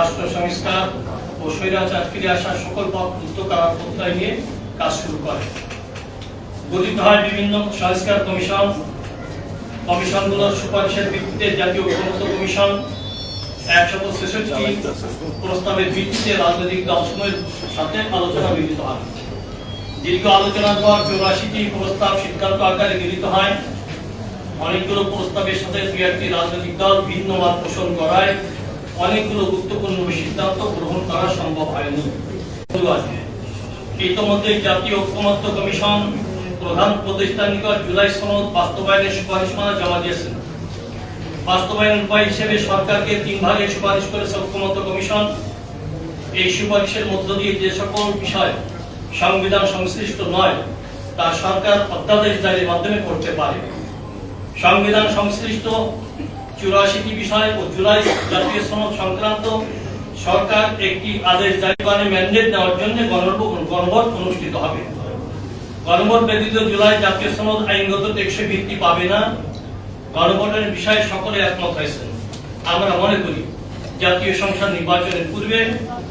রাষ্ট্র সংস্কার ও স্বৈরাচার ফিরে আসার সকল পথ করার প্রত্যয় নিয়ে কাজ শুরু করে গঠিত হয় বিভিন্ন সংস্কার কমিশন। কমিশনগুলোর সুপারিশের ভিত্তিতে জাতীয় ঐক্যমত্য কমিশন একশত ছেষট্টি প্রস্তাবের ভিত্তিতে রাজনৈতিক দলসমূহের সাথে আলোচনা মিলিত হয়। দীর্ঘ আলোচনার পর চৌরাশিটি প্রস্তাব সিদ্ধান্ত আকারে গৃহীত হয়। অনেকগুলো প্রস্তাবের সাথে দু একটি রাজনৈতিক দল ভিন্ন মত পোষণ করায় অনেকগুলো গুরুত্বপূর্ণ সিদ্ধান্ত গ্রহণ করা সম্ভব হয়নি। ইতিমধ্যে জাতীয় ঐক্যমত্য কমিশন প্রধান উপদেষ্টার নিকট জুলাই সনদ বাস্তবায়নের সুপারিশমালা জমা দিয়েছেন বাস্তবায়ন উপায় হিসেবে সরকারকে তিন ভাগে সুপারিশ করেছে ঐক্যমত্য কমিশন। এই সুপারিশের মধ্য দিয়ে যে সকল বিষয় সংবিধান সংশ্লিষ্ট নয়, তা সরকার অধ্যাদেশ জারির মাধ্যমে করতে পারে। সংবিধান সংশ্লিষ্ট চুরাশিটি বিষয় ও জুলাই জাতীয় সনদ সংক্রান্ত সরকার একটি আদেশ জারি করে ম্যান্ডেট দেওয়ার জন্য গণভোট অনুষ্ঠিত হবে। গণভোট ব্যতীত জুলাই জাতীয় সনদ আইনগত টেকসই ভিত্তি পাবে না। গণভোটের বিষয়ে সকলে একমত হয়েছেন। আমরা মনে করি, জাতীয় সংসদ নির্বাচনের পূর্বে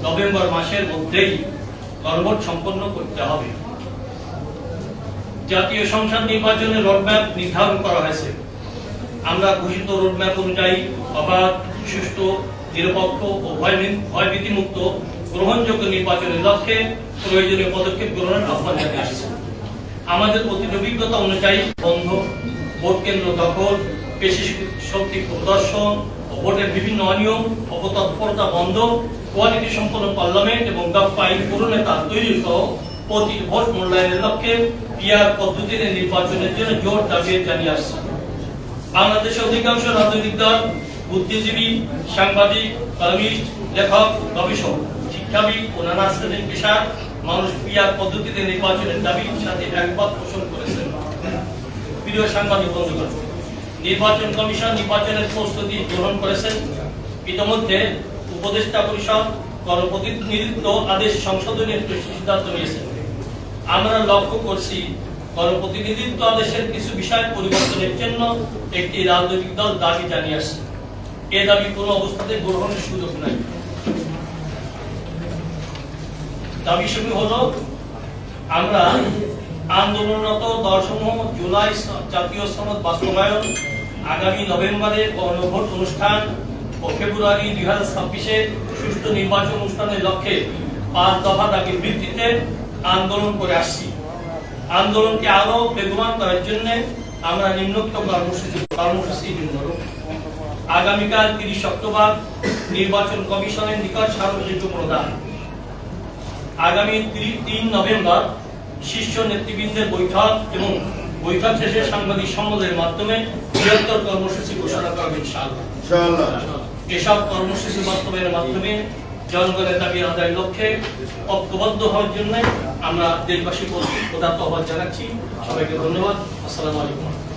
নভেম্বর মাসের মধ্যেই গণভোট সম্পন্ন করতে হবে। জাতীয় সংসদ নির্বাচনের রোডম্যাপ নির্ধারণ করা হয়েছে। আমরা ঘোষিত রোডম্যাপ অনুযায়ী অবাধ, সুষ্ঠু, নিরপেক্ষ ও ভয়- ভয়ভীতিমুক্ত গ্রহণযোগ্য নির্বাচনের লক্ষ্যে প্রয়োজনীয় পদক্ষেপ গ্রহণের আহ্বান জানিয়ে আসছে আমাদের অতীত অভিজ্ঞতা অনুযায়ী বন্ধ, ভোট কেন্দ্র দখল, পেশি শক্তি প্রদর্শন ও ভোটের বিভিন্ন অনিয়ম, অপতৎপরতা বন্ধ, কোয়ালিটি সম্পন্ন পার্লামেন্ট এবং দক্ষ আইন পুরনেতা তৈরি সহ প্রতি ভোট মূল্যায়নের লক্ষ্যে পিআর পদ্ধতিতে নির্বাচনের জন্য জোর দাবি জানিয়ে আসছে। বাংলাদেশের অধিকাংশ রাজনৈতিক দল বুদ্ধিজীবী, সাংবাদিক, কলামিস্ট, লেখক, গবেষক, শিক্ষাবিদ ও নানা শ্রেণির পেশার মানুষ পিয়ার পদ্ধতিতে নির্বাচনের দাবির সাথে একমত পোষণ করেছেন। প্রিয় সাংবাদিক বন্ধুগণ, নির্বাচন কমিশন নির্বাচনের প্রস্তুতি গ্রহণ করেছেন। ইতিমধ্যে উপদেষ্টা পরিষদ গণপ্রতিনিধিত্ব আদেশ সংশোধনের সিদ্ধান্ত নিয়েছেন। আমরা লক্ষ্য করছি গণপ্রতিনিধিত্ব আদেশের কিছু বিষয় পরিবর্তনের জন্য একটি রাজনৈতিক দল দাবি জানিয়ে আসছে। এ দাবি কোনো অবস্থাতে গ্রহণের সুযোগ নাই। দাবি আমরা আন্দোলনরত জুলাই জাতীয় সনদ বাস্তবায়ন, আগামী নভেম্বরে গণভোট অনুষ্ঠান ও ফেব্রুয়ারি দুই হাজার ছাব্বিশে সুষ্ঠু নির্বাচন অনুষ্ঠানের লক্ষ্যে পাঁচ দফা দাবির ভিত্তিতে আন্দোলন করে আসছি। আন্দোলনকে আরও বেগবান করার জন্য আমরা নিম্নোক্ত কর্মসূচি কর্মসূচি আগামীকাল তিরিশ অক্টোবর নির্বাচন কমিশনের নিকট স্মারকলিপি প্রদান আগামী তিন নভেম্বর শীর্ষ নেতৃবৃন্দের বৈঠক এবং বৈঠক শেষে সাংবাদিক সম্মেলনের মাধ্যমে বৃহত্তর কর্মসূচি ঘোষণা করবে ইনশাআল্লাহ। ইনশাআল্লাহ। এসব কর্মসূচি বাস্তবায়নের মাধ্যমে জনগণের দাবি আদায়ের লক্ষ্যে ঐক্যবদ্ধ হওয়ার জন্য আমরা দেশবাসী প্রদাত্ত আহ্বান জানাচ্ছি। সবাইকে ধন্যবাদ। আসসালামু আলাইকুম।